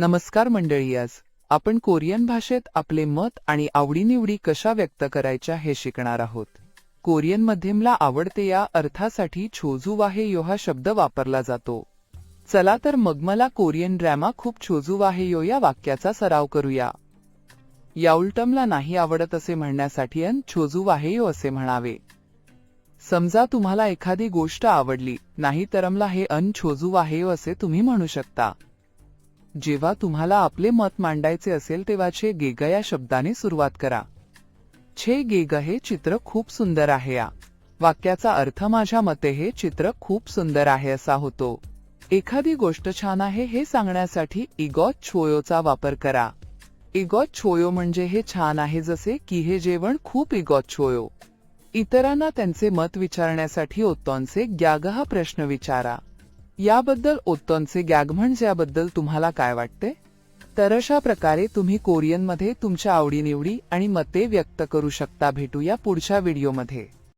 नमस्कार मंडळी आज आपण कोरियन भाषेत आपले मत आणि आवडीनिवडी कशा व्यक्त करायच्या हे शिकणार आहोत. कोरियन मध्यमला आवडते या अर्थासाठी छोजू वाहे यो हा शब्द वापरला जातो. चला तर मग मला कोरियन ड्रॅमा खूप छोजू वाहे यो या वाक्याचा सराव करूया. या उलटमला नाही आवडत असे म्हणण्यासाठी अन छोजू वाहे यो असे म्हणावे. समजा तुम्हाला एखादी गोष्ट आवडली नाही तरमला हे अन छोजू वाहे यो असे तुम्ही म्हणू शकता. जेव्हा तुम्हाला आपले मत मांडायचे असेल तेव्हा छे गेग या शब्दाने सुरुवात करा. छे गेग हे चित्र खूप सुंदर आहे. या वाक्याचा अर्थ माझ्या मते हे चित्र खूप सुंदर आहे असा होतो. एखादी गोष्ट छान आहे हे सांगण्यासाठी इगॉत छोयोचा वापर करा. इगॉत छोयो म्हणजे हे छान आहे जसे की हे जेवण खूप इगॉत छोयो. इतरांना त्यांचे मत विचारण्यासाठी ओत्तॉनचे ग्याग हा प्रश्न विचारा. याबद्दल ओत्तनचे गॅगम्हण्स याबद्दल तुम्हाला काय वाटते? तर अशा प्रकारे तुम्ही कोरियनमध्ये तुमच्या आवडीनिवडी आणि मते व्यक्त करू शकता. भेटूया पुढच्या व्हिडिओमध्ये.